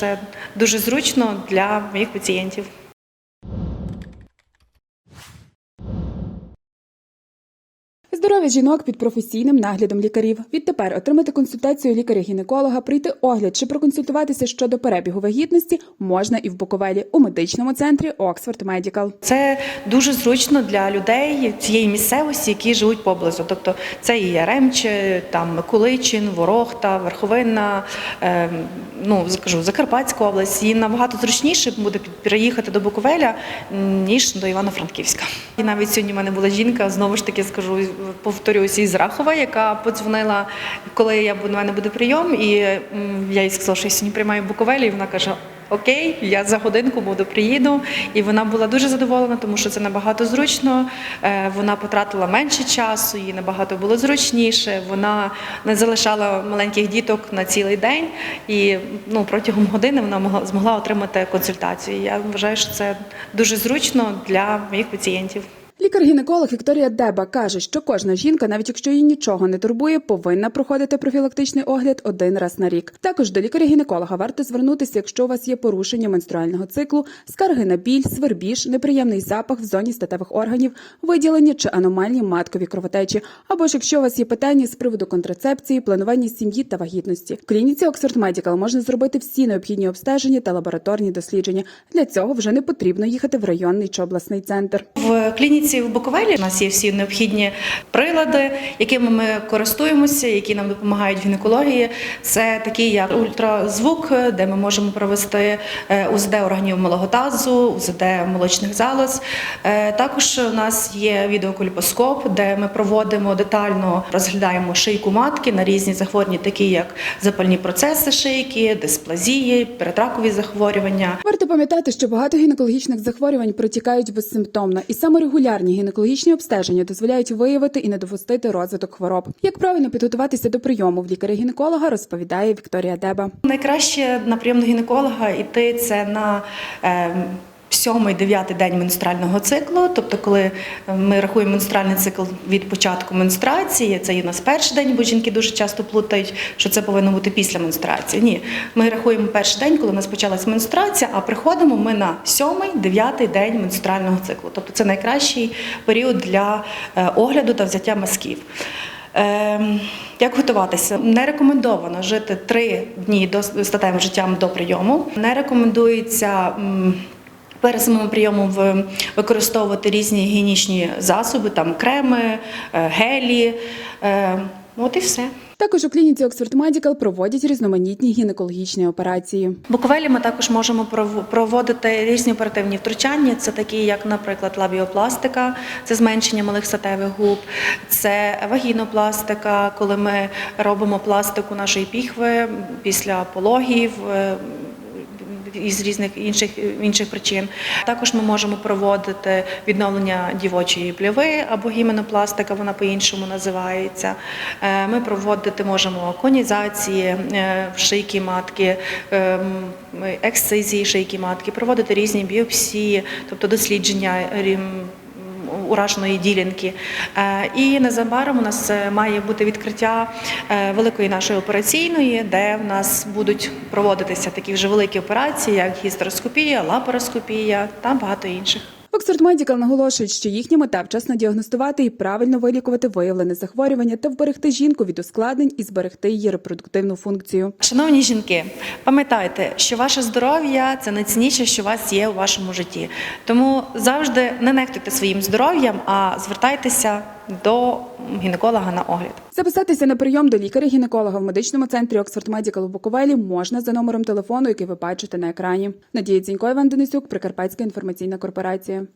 Це дуже зручно для моїх пацієнтів. Здоров'я жінок під професійним наглядом лікарів. Відтепер отримати консультацію лікаря-гінеколога, прийти огляд чи проконсультуватися щодо перебігу вагітності можна і в Буковелі у медичному центрі Oxford Medical. Це дуже зручно для людей цієї місцевості, які живуть поблизу. Тобто це і Яремче, там Миколичин, Ворохта, Верховина, е, ну скажу, Закарпатська область. І набагато зручніше буде переїхати до Буковеля, ніж до Івано-Франківська. І навіть сьогодні в мене була жінка, знову ж таки скажу, повторюсь, із Рахова, яка подзвонила, коли я в мене буде прийом, і я їй сказала, що я сьогодні приймаю Буковелі, і вона каже. Окей, я за годинку буду приїду, і вона була дуже задоволена, тому що це набагато зручно. Е, Вона потратила менше часу, їй набагато було зручніше. Вона не залишала маленьких діток на цілий день, і ну протягом години вона могла змогла отримати консультацію. Я вважаю, що це дуже зручно для моїх пацієнтів. Лікар-гінеколог Вікторія Деба каже, що кожна жінка, навіть якщо її нічого не турбує, повинна проходити профілактичний огляд один раз на рік. Також до лікаря-гінеколога варто звернутися, якщо у вас є порушення менструального циклу, скарги на біль, свербіж, неприємний запах в зоні статевих органів, виділення чи аномальні маткові кровотечі, або ж якщо у вас є питання з приводу контрацепції, планування сім'ї та вагітності. В клініці Oxford Medical можна зробити всі необхідні обстеження та лабораторні дослідження. Для цього вже не потрібно їхати в районний чи обласний центр. В клініці в Буковелі у нас є всі необхідні прилади, якими ми користуємося, які нам допомагають в гінекології. Це такі як ультразвук, де ми можемо провести е, УЗД органів малого тазу, УЗД молочних залоз. Е, Також у нас є відеокульпоскоп, де ми проводимо детально розглядаємо шийку матки на різні захворювання, такі як запальні процеси шийки, дисплазії, передракові захворювання. Варто пам'ятати, що багато гінекологічних захворювань протікають безсимптомно, і саме регулярні гінекологічні обстеження дозволяють виявити і не допустити розвиток хвороб. Як правильно підготуватися до прийому в лікаря-гінеколога, розповідає Вікторія Деба. Найкраще на прийом до гінеколога йти це на е, сьомий дев'ятий день менструального циклу, тобто, коли ми рахуємо менструальний цикл від початку менструації, це є у нас перший день, бо жінки дуже часто плутають, що це повинно бути після менструації. Ні, ми рахуємо перший день, коли у нас почалась менструація, а приходимо ми на сьомий дев'ятий день менструального циклу. Тобто це найкращий період для е, огляду та взяття мазків. Ем, Як готуватися? Не рекомендовано жити три дні до статевим життям до прийому. Не рекомендується. Перед самим прийомом використовувати різні гігієнічні засоби, там креми, е, гелі. Е, От і все. Також у клініці Oxford Medical проводять різноманітні гінекологічні операції. Буковелі ми також можемо проводити різні оперативні втручання. Це такі, як, наприклад, лабіопластика, це зменшення малих статевих губ, це вагінопластика, коли ми робимо пластику нашої піхви після пологів. Е, Із різних інших інших причин також ми можемо проводити відновлення дівочої пліви або гіменопластика, вона по-іншому називається. Е, Ми проводити можемо конізації е, в шийки матки, ем, ексцизії шийки матки, проводити різні біопсії, тобто дослідження рім- ураженої ділянки. Е, І незабаром у нас е, має бути відкриття е, великої нашої операційної, де в нас будуть проводитися такі вже великі операції, як гістероскопія, лапароскопія та багато інших. Oxford Medical наголошують, що їхня мета вчасно діагностувати і правильно вилікувати виявлене захворювання та вберегти жінку від ускладнень і зберегти її репродуктивну функцію. Шановні жінки, пам'ятайте, що ваше здоров'я це найцінніше, що у вас є у вашому житті. Тому завжди не нехтуйте своїм здоров'ям, а звертайтеся до гінеколога на огляд. Записатися на прийом до лікаря-гінеколога в медичному центрі Oxford Medical у Буковелі можна за номером телефону, який ви бачите на екрані. Надія Дзінько, Іван Денисюк, Прикарпатська інформаційна корпорація.